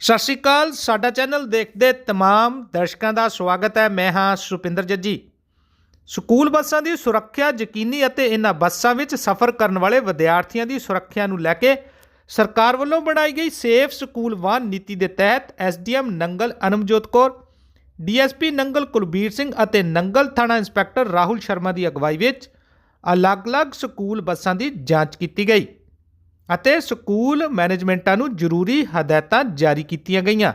ਸਤਿ ਸ਼੍ਰੀ ਅਕਾਲ, ਸਾਡਾ ਚੈਨਲ ਦੇਖਦੇ ਤਮਾਮ ਦਰਸ਼ਕਾਂ ਦਾ ਸਵਾਗਤ ਹੈ। ਮੈਂ ਹਾਂ ਸੁਪਿੰਦਰ ਜੱਜੀ। ਸਕੂਲ ਬੱਸਾਂ ਦੀ ਸੁਰੱਖਿਆ ਯਕੀਨੀ ਅਤੇ ਇਹਨਾਂ ਬੱਸਾਂ ਵਿੱਚ ਸਫ਼ਰ ਕਰਨ ਵਾਲੇ ਵਿਦਿਆਰਥੀਆਂ ਦੀ ਸੁਰੱਖਿਆ ਨੂੰ ਲੈ ਕੇ ਸਰਕਾਰ ਵੱਲੋਂ ਬਣਾਈ ਗਈ ਸੇਫ ਸਕੂਲ ਵਾਹਨ ਨੀਤੀ ਦੇ ਤਹਿਤ ਐਸਡੀਐਮ ਨੰਗਲ ਅਨਮਜੋਤ ਕੌਰ, ਡੀਐਸਪੀ ਨੰਗਲ ਕੁਲਬੀਰ ਸਿੰਘ ਅਤੇ ਨੰਗਲ ਥਾਣਾ ਇੰਸਪੈਕਟਰ ਰਾਹੁਲ ਸ਼ਰਮਾ ਦੀ ਅਗਵਾਈ ਵਿੱਚ ਅਲੱਗ-ਅਲੱਗ ਸਕੂਲ ਬੱਸਾਂ ਦੀ ਜਾਂਚ ਕੀਤੀ ਗਈ। ਅਤੇ ਸਕੂਲ ਮੈਨੇਜਮੈਂਟਾਂ ਨੂੰ ਜ਼ਰੂਰੀ ਹਦਾਇਤਾਂ ਜਾਰੀ ਕੀਤੀਆਂ ਗਈਆਂ।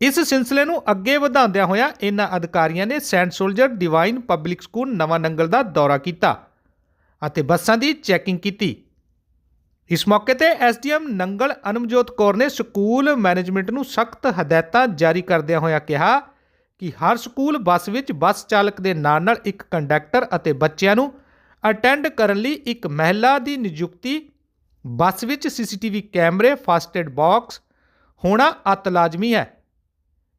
ਇਸ ਸਿਲਸਿਲੇ ਨੂੰ ਅੱਗੇ ਵਧਾਉਂਦਿਆਂ ਹੋਇਆ ਇਹਨਾਂ ਅਧਿਕਾਰੀਆਂ ਨੇ saint soldier divine public school Nawan Nangal ਦਾ ਦੌਰਾ ਕੀਤਾ ਅਤੇ ਬੱਸਾਂ ਦੀ ਚੈਕਿੰਗ ਕੀਤੀ। ਇਸ ਮੌਕੇ ਤੇ ਐਸਡੀਐਮ ਨੰਗਲ ਅਨਮਜੋਤ ਕੌਰ ਨੇ ਸਕੂਲ ਮੈਨੇਜਮੈਂਟ ਨੂੰ ਸਖਤ ਹਦਾਇਤਾਂ ਜਾਰੀ ਕਰਦਿਆਂ ਹੋਇਆਂ ਕਿਹਾ ਕਿ ਹਰ ਸਕੂਲ ਬੱਸ ਵਿੱਚ ਬੱਸ ਚਾਲਕ ਦੇ ਨਾਲ ਨਾਲ ਇੱਕ ਕੰਡਕਟਰ ਅਤੇ ਬੱਚਿਆਂ ਨੂੰ ਅਟੈਂਡ ਕਰਨ ਲਈ ਇੱਕ ਮਹਿਲਾ ਦੀ ਨਿਯੁਕਤੀ ਬੱਸ ਵਿੱਚ ਸੀਸੀਟੀਵੀ ਕੈਮਰੇ ਫਸਟ ਏਡ ਬਾਕਸ, ਹੋਣਾ ਅਤ ਲਾਜ਼ਮੀ ਹੈ।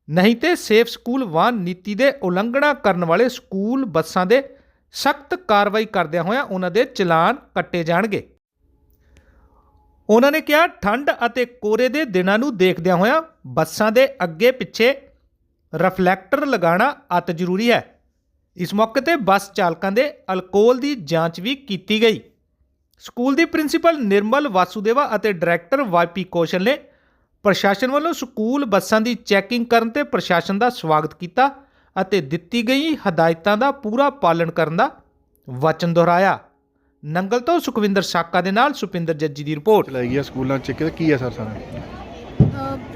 ਨਹੀਂ ਤੇ ਸੇਫ ਸਕੂਲ ਵਾਹਨ ਨੀਤੀ ਦੇ ਉਲੰਘਣਾ ਕਰਨ ਵਾਲੇ ਸਕੂਲ ਬੱਸਾਂ ਦੇ ਸਖਤ ਕਾਰਵਾਈ ਕਰਦਿਆਂ ਹੋਇਆਂ ਉਹਨਾਂ ਦੇ ਚਲਾਨ ਕੱਟੇ ਜਾਣਗੇ। ਉਹਨਾਂ ਨੇ ਕਿਹਾ, ਠੰਡ ਅਤੇ ਕੋਰੇ ਦੇ ਦਿਨਾਂ ਨੂੰ ਦੇਖਦਿਆਂ ਹੋਇਆਂ ਬੱਸਾਂ ਦੇ ਅੱਗੇ ਪਿੱਛੇ ਰਿਫਲੈਕਟਰ ਲਗਾਉਣਾ ਅਤ ਜ਼ਰੂਰੀ ਹੈ। ਇਸ ਮੌਕੇ ਤੇ ਬੱਸ ਚਾਲਕਾਂ ਦੇ ਅਲਕੋਹਲ ਦੀ ਜਾਂਚ ਵੀ ਕੀਤੀ ਗਈ। ਸਕੂਲ ਦੀ ਪ੍ਰਿੰਸੀਪਲ ਨਿਰਮਲ ਵਾਸੂਦੇਵਾ ਅਤੇ ਡਾਇਰੈਕਟਰ ਵਾਈਪੀ ਕੌਸ਼ਲ ਨੇ ਪ੍ਰਸ਼ਾਸਨ ਵੱਲੋਂ ਸਕੂਲ ਬੱਸਾਂ ਦੀ ਚੈਕਿੰਗ ਕਰਨ ਤੇ ਪ੍ਰਸ਼ਾਸਨ ਦਾ ਸਵਾਗਤ ਕੀਤਾ ਅਤੇ ਦਿੱਤੀ ਗਈ ਹਦਾਇਤਾਂ ਦਾ ਪੂਰਾ ਪਾਲਣ ਕਰਨ ਦਾ ਵਚਨ ਦੁਹਰਾਇਆ। ਨੰਗਲ ਤੋਂ ਸੁਖਵਿੰਦਰ ਸਾਕਾ ਦੇ ਨਾਲ ਸੁਪਿੰਦਰ ਜੱਜੀ ਦੀ ਰਿਪੋਰਟ। ਚਲਾਈ ਗਿਆ ਸਕੂਲਾਂ ਚ, ਕੀ ਹੈ ਸਰ ਸਾਰਾ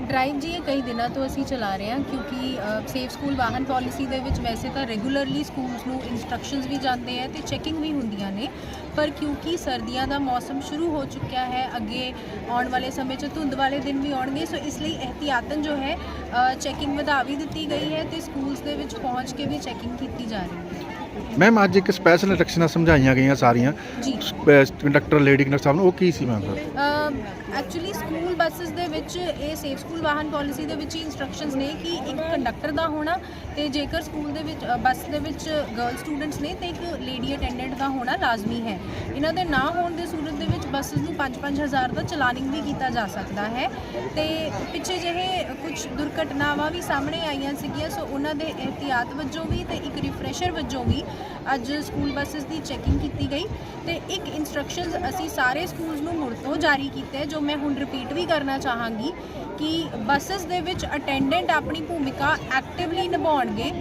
ਡਰਾਈਵ ਜੀ ਇਹ ਕਈ ਦਿਨਾਂ ਤੋਂ ਅਸੀਂ ਚਲਾ ਰਹੇ ਹਾਂ ਕਿਉਂਕਿ ਸੇਫ ਸਕੂਲ ਵਾਹਨ ਪਾਲਿਸੀ ਦੇ ਵਿੱਚ ਵੈਸੇ ਤਾਂ ਰੈਗੂਲਰਲੀ ਸਕੂਲਸ ਨੂੰ ਇਨਸਟਰਕਸ਼ਨਸ ਵੀ ਜਾਂਦੇ ਆ ਤੇ ਚੈਕਿੰਗ ਵੀ ਹੁੰਦੀਆਂ ਨੇ। ਪਰ ਕਿਉਂਕਿ ਸਰਦੀਆਂ ਦਾ ਮੌਸਮ ਸ਼ੁਰੂ ਹੋ ਚੁੱਕਿਆ ਹੈ ਅੱਗੇ ਆਉਣ ਵਾਲੇ ਸਮੇਂ 'ਚ ਧੁੰਦ ਵਾਲੇ ਦਿਨ ਵੀ ਆਉਣਗੇ ਸੋ ਇਸ ਲਈ ਇਹਤਿਆਤਨ ਜੋ ਹੈ ਚੈਕਿੰਗ ਵਧਾ ਵੀ ਦਿੱਤੀ ਗਈ ਹੈ ਤੇ ਸਕੂਲਸ ਦੇ ਵਿੱਚ ਪਹੁੰਚ ਕੇ ਵੀ ਚੈਕਿੰਗ ਕੀਤੀ ਜਾ ਰਹੀ ਹੈ। ਮੈਮ ਅੱਜ ਇੱਕ ਸਪੈਸ਼ਲ ਇੰਸਟਰਕਸ਼ਨਾਂ ਸਮਝਾਈਆਂ ਗਈਆਂ ਸਾਰੀਆਂ। ਜੀ। ਕੰਡਕਟਰ ਲੇਡੀ ਕੰਡਕਟਰ ਸਾਹਿਬ ਨੂੰ ਉਹ ਕੀ ਸੀ ਮੈਮ ਐਕਚੁਅਲੀ ਸਕੂਲ ਬੱਸਸ ਦੇ ਵਿੱਚ ਇਹ ਸੇਫ ਸਕੂਲ ਵਾਹਨ ਪਾਲਿਸੀ ਦੇ ਵਿੱਚ ਹੀ ਇਨਸਟਰਕਸ਼ਨਸ ਨੇ ਕਿ ਇੱਕ ਕੰਡਕਟਰ ਦਾ ਹੋਣਾ ਤੇ ਜੇਕਰ ਸਕੂਲ ਦੇ ਵਿੱਚ ਬੱਸ ਦੇ ਵਿੱਚ ਗਰਲ ਸਟੂਡੈਂਟਸ ਨੇ ਤੇ ਇੱਕ ਲੇਡੀ ਅਟੈਂਡੈਂਟ ਦਾ ਹੋਣਾ ਲਾਜ਼ਮੀ ਹੈ। ਇਹਨਾਂ ਦੇ ਨਾ ਹੋਣ ਦੇ ਸੂਰਤ ਦੇ ਵਿੱਚ ਬੱਸਸ ਨੂੰ 5-5000 ਦਾ ਚਲਾਨਿੰਗ ਵੀ ਕੀਤਾ ਜਾ ਸਕਦਾ ਹੈ। ਤੇ ਪਿੱਛੇ ਜਿਹੇ ਕੁਝ ਦੁਰਘਟਨਾਵਾਂ ਵੀ ਸਾਹਮਣੇ ਆਈਆਂ ਸੀਗੀਆਂ, ਸੋ ਉਹਨਾਂ ਦੇ ਇਹਤਿਆਤ ਵਜੋਂ ਵੀ ਤੇ ਇੱਕ ਰਿਫਰੈਸ਼ਰ ਵਜੋਂ ਵੀ ਅੱਜ ਸਕੂਲ ਬੱਸਸ ਦੀ ਚੈਕਿੰਗ ਕੀਤੀ ਗਈ। ਤੇ ਇੱਕ ਇਨਸਟਰਕਸ਼ਨਸ ਅਸੀਂ ਸਾਰੇ ਸਕੂਲਸ ਨੂੰ ਮੁੜ ਤੋਂ ਜਾਰੀ ਕੀਤੇ, ਜੋ ਮੈਂ ਹੁਣ ਰਿਪੀਟ ਵੀ ਕਰ ਕਰਨਾ ਚਾਹਾਂਗੀ ਕਿ ਬੱਸਸ ਦੇ ਵਿੱਚ ਅਟੈਂਡੈਂਟ ਆਪਣੀ ਭੂਮਿਕਾ ਐਕਟਿਵਲੀ ਨਿਭਾਉਣਗੇ।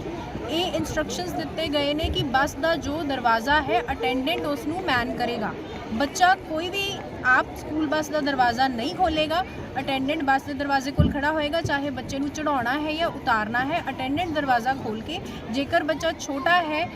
ਇਹ ਇਨਸਟਰਕਸ਼ਨਸ ਦਿੱਤੇ ਗਏ ਨੇ ਕਿ ਬੱਸ ਦਾ ਜੋ ਦਰਵਾਜ਼ਾ ਹੈ ਅਟੈਂਡੈਂਟ ਉਸ ਨੂੰ ਮੈਨ ਕਰੇਗਾ। ਬੱਚਾ ਕੋਈ ਵੀ ਆਪ ਸਕੂਲ ਬੱਸ ਦਾ ਦਰਵਾਜ਼ਾ ਨਹੀਂ ਖੋਲੇਗਾ ਅਟੈਂਡੈਂਟ ਬੱਸ ਦੇ ਦਰਵਾਜ਼ੇ ਕੋਲ ਖੜਾ ਹੋਏਗਾ ਚਾਹੇ ਬੱਚੇ ਨੂੰ ਚੜਾਉਣਾ ਹੈ ਜਾਂ ਉਤਾਰਨਾ ਹੈ ਅਟੈਂਡੈਂਟ ਦਰਵਾਜ਼ਾ ਖੋਲ ਕੇ ਜੇਕਰ ਬੱਚਾ ਛੋਟਾ ਹੈ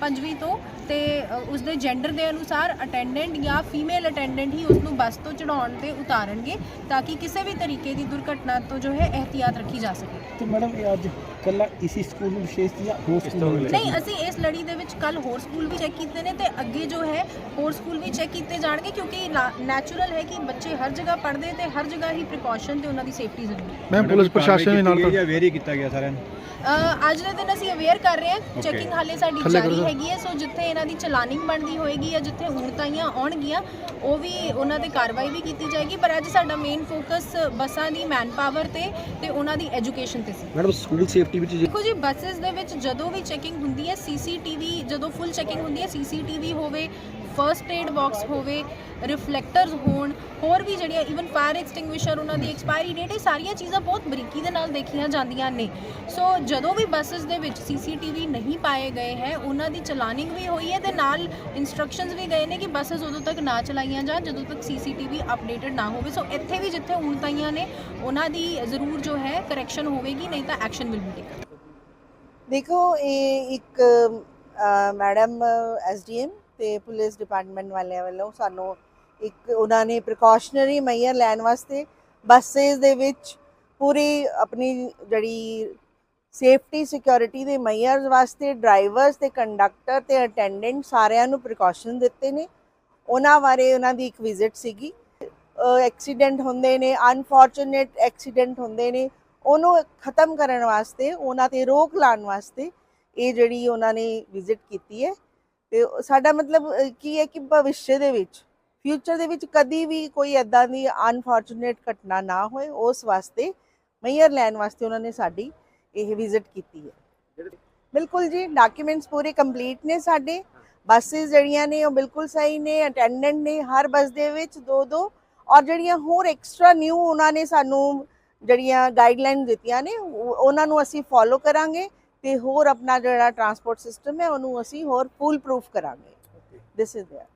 ਪੰਜਵੀਂ ਤੋਂ ਤੇ ਅ, ਉਸਦੇ ਜੈਂਡਰ ਦੇ ਅਨੁਸਾਰ ਅਟੈਂਡੈਂਟ ਜਾਂ ਫੀਮੇਲ ਅਟੈਂਡੈਂਟ ਹੀ ਉਸ ਨੂੰ ਬੱਸ ਤੋਂ ਚੜਾਉਣ ਤੇ ਉਤਾਰਨਗੇ ਤਾਂ ਕਿ ਕਿਸੇ ਵੀ ਤਰੀਕੇ ਦੀ ਦੁਰਘਟਨਾ ਤੋਂ ਜੋ ਹੈ ਇਹਤਿਆਤ ਰੱਖੀ ਜਾ ਸਕੇ। ਤੇ ਮੈਡਮ ਇਹ ਅੱਜ ਕੱਲਾ ਇਸੀ ਸਕੂਲ ਨੂੰ ਵਿਸ਼ੇਸ਼ ਜਾਂ ਹੋਰ ਸਕੂਲ ਨਹੀਂ ਅਸੀਂ ਇਸ ਲੜੀ ਦੇ ਵਿੱਚ ਕੱਲ ਹੋਰ ਸਕੂਲ ਵੀ ਚੈੱਕ ਕੀਤੇ ਨੇ ਤੇ ਅੱਗੇ ਜੋ ਹੈ ਹੋਰ ਸਕੂਲ ਵੀ ਚੈੱਕ ਕੀਤੇ ਜਾਣਗੇ ਕਿਉਂਕਿ ਨੈਚੁਰਲ ਹੈ ਕਿ ਬੱਚੇ ਹਰ ਜਗ੍ਹਾ ਪੜ੍ਹਦੇ ਤੇ ਹਰ ਜਗ੍ਹਾ ਹੀ ਪ੍ਰੀਕਾਸ਼ਨ ਤੇ ਉਹਨਾਂ ਦੀ ਸੇਫਟੀ ਜ਼ਰੂਰੀ ਹੈ। ਮੈਮ ਪੁਲਿਸ ਪ੍ਰਸ਼ਾਸਨ ਦੇ ਨਾਲ ਜਾਂ ਵੇਰੀ ਕੀਤਾ ਗਿਆ ਸਾਰਿਆਂ ਨੂੰ? ਅ, ਅੱਜ ਦੇ ਦਿਨ ਅਸੀਂ ਅਵੇਅਰ ਕਰ ਰਹੇ ਹਾਂ ਚੈਕਿੰਗ ਹਾਲੇ ਸਾਡੀ ਥੱਲੇ ਕਰੋ ਜਾਰੀ ਸਰ। ਹੈਗੀ ਹੈ ਸੋ ਜਿੱਥੇ ਇਹਨਾਂ ਦੀ ਚਲਾਨਿੰਗ ਬਣਦੀ ਹੋਏਗੀ ਜਾਂ ਜਿੱਥੇ ਊਣਤਾਈਆਂ ਆਉਣਗੀਆਂ ਉਹ ਵੀ ਉਹਨਾਂ ਤੇ ਕਾਰਵਾਈ ਵੀ ਕੀਤੀ ਜਾਏਗੀ ਪਰ ਅੱਜ ਸਾਡਾ ਮੇਨ ਫੋਕਸ ਬੱਸਾਂ ਦੀ ਮੈਨ ਪਾਵਰ ਤੇ ਤੇ ਉਹਨਾਂ ਦੀ ਐਜੂਕੇਸ਼ਨ ਤੇ ਸੀ। ਮੈਡਮ ਸਕੂਲ ਸੇਫਟੀ ਵਿੱਚ ਦੇਖੋ ਜੀ ਬੱਸਸ ਦੇ ਵਿੱਚ ਜਦੋਂ ਵੀ ਚੈਕਿੰਗ ਹੁੰਦੀ ਹੈ ਸੀਸੀਟੀਵੀ ਜਦੋਂ ਫੁੱਲ ਚੈਕਿੰਗ ਹੁੰਦੀ ਹੈ ਸੀਸੀਟੀਵੀ ਹੋਵੇ ਫਰਸਟ ਏਡ ਬਾਕਸ ਹੋਵੇ ਰਿਫਲੈਕਟਰਸ ਹੋਣ, ਹੋਰ ਵੀ ਜਿਹੜੀਆਂ ਇਵਨ ਫਾਇਰ ਐਕਸਟਿੰਗੁਇਸ਼ਰ ਉਹਨਾਂ ਦੀ ਐਕਸਪਾਇਰੀ ਡੇਟ ਇਹ ਸਾਰੀਆਂ ਚੀਜ਼ਾਂ ਬਹੁਤ ਬਰੀਕੀ ਦੇ ਨਾਲ ਦੇਖੀਆਂ ਜਾਂਦੀਆਂ ਨੇ। ਸੋ ਜਦੋਂ ਵੀ ਬੱਸਸ ਦੇ ਵਿੱਚ ਸੀਸੀਟੀਵੀ ਨਹੀਂ ਪਾਏ ਗਏ ਹੈ, ਉਹਨਾਂ ਦੀ ਚਲਾਨਿੰਗ ਵੀ ਹੋਈ ਹੈ ਤੇ ਨਾਲ ਇਨਸਟਰਕਸ਼ਨਸ ਵੀ ਗਏ ਨੇ ਕਿ ਬੱਸਸ ਉਦੋਂ ਤੱਕ ਨਾ ਚਲਾਈਆਂ ਜਾਣ, ਜਦੋਂ ਤੱਕ ਸੀਸੀਟੀਵੀ ਅਪਡੇਟਡ ਨਾ ਹੋਵੇ। ਸੋ ਇੱਥੇ ਵੀ ਜਿੱਥੇ ਊਣਤਾਈਆਂ ਨੇ, ਉਹਨਾਂ ਦੀ ਜ਼ਰੂਰ ਜੋ ਹੈ ਕਰੈਕਸ਼ਨ ਹੋਵੇਗੀ, ਨਹੀਂ ਤਾਂ ਐਕਸ਼ਨ ਵਿਲ ਬੀ ਟੇਕਨ ਦੇਖੋ, ਇਹ ਇੱਕ ਮੈਡਮ ਐਸਡੀਐਮ ਤੇ ਪੁਲਿਸ ਡਿਪਾਰਟਮੈਂਟ ਵਾਲਿਆਂ ਵੱਲੋਂ ਸਾਨੂੰ ਇੱਕ, ਉਹਨਾਂ ਨੇ ਪ੍ਰੀਕਾਸ਼ਨਰੀ ਮੈਜਰ ਲੈਣ ਵਾਸਤੇ ਬੱਸਸ ਦੇ ਵਿੱਚ ਪੂਰੀ ਆਪਣੀ ਜਿਹੜੀ ਸੇਫਟੀ ਸਿਕਿਉਰਿਟੀ ਦੇ ਮੈਜਰਸ ਵਾਸਤੇ ਡਰਾਈਵਰਸ ਤੇ ਕੰਡਕਟਰ ਤੇ ਅਟੈਂਡੈਂਟ ਸਾਰਿਆਂ ਨੂੰ ਪ੍ਰੀਕਾਸ਼ਨ ਦਿੱਤੇ ਨੇ। ਉਹਨਾਂ ਬਾਰੇ ਉਹਨਾਂ ਦੀ ਇੱਕ ਵਿਜ਼ਿਟ ਸੀਗੀ। ਐਕਸੀਡੈਂਟ ਹੁੰਦੇ ਨੇ ਅਨਫੋਰਚੂਨੇਟ ਐਕਸੀਡੈਂਟ ਹੁੰਦੇ ਨੇ, ਉਹਨੂੰ ਖਤਮ ਕਰਨ ਵਾਸਤੇ, ਉਹਨਾਂ ਤੇ ਰੋਕ ਲਾਉਣ ਵਾਸਤੇ ਇਹ ਜਿਹੜੀ ਉਹਨਾਂ ਨੇ ਵਿਜ਼ਿਟ ਕੀਤੀ ਹੈ। ਤੇ ਸਾਡਾ ਮਤਲਬ ਕੀ ਹੈ ਕਿ ਭਵਿੱਖ ਦੇ ਵਿੱਚ ਫਿਊਚਰ ਦੇ ਵਿੱਚ ਕਦੀ ਵੀ ਕੋਈ ਐਦਾਂ ਦੀ ਅਨਫੋਰਚੂਨੇਟ ਘਟਨਾ ਨਾ ਹੋਏ, ਉਸ ਵਾਸਤੇ ਮਈਅਰ ਲੈਣ ਵਾਸਤੇ ਉਹਨਾਂ ਨੇ ਸਾਡੀ ਇਹ ਵਿਜ਼ਿਟ ਕੀਤੀ ਹੈ। ਬਿਲਕੁਲ ਜੀ ਡਾਕੂਮੈਂਟਸ ਪੂਰੇ ਕੰਪਲੀਟ ਨੇ ਸਾਡੇ ਬੱਸਸ ਜਿਹੜੀਆਂ ਨੇ ਉਹ ਬਿਲਕੁਲ ਸਹੀ ਨੇ ਅਟੈਂਡੈਂਟ ਨੇ, ਹਰ ਬੱਸ ਦੇ ਵਿੱਚ ਦੋ ਦੋ, ਔਰ ਜਿਹੜੀਆਂ ਹੋਰ ਐਕਸਟਰਾ ਨਿਊ ਉਹਨਾਂ ਨੇ ਸਾਨੂੰ ਜਿਹੜੀਆਂ ਗਾਈਡਲਾਈਨ ਦਿੱਤੀਆਂ ਨੇ ਉਹਨਾਂ ਨੂੰ ਅਸੀਂ ਫੋਲੋ ਕਰਾਂਗੇ ਤੇ ਹੋਰ ਆਪਣਾ ਜਿਹੜਾ ਟਰਾਂਸਪੋਰਟ ਸਿਸਟਮ ਹੈ ਉਹਨੂੰ ਅਸੀਂ ਹੋਰ ਫੁੱਲ ਪ੍ਰੂਫ ਕਰਾਂਗੇ ਦਿਸ ਇਜ਼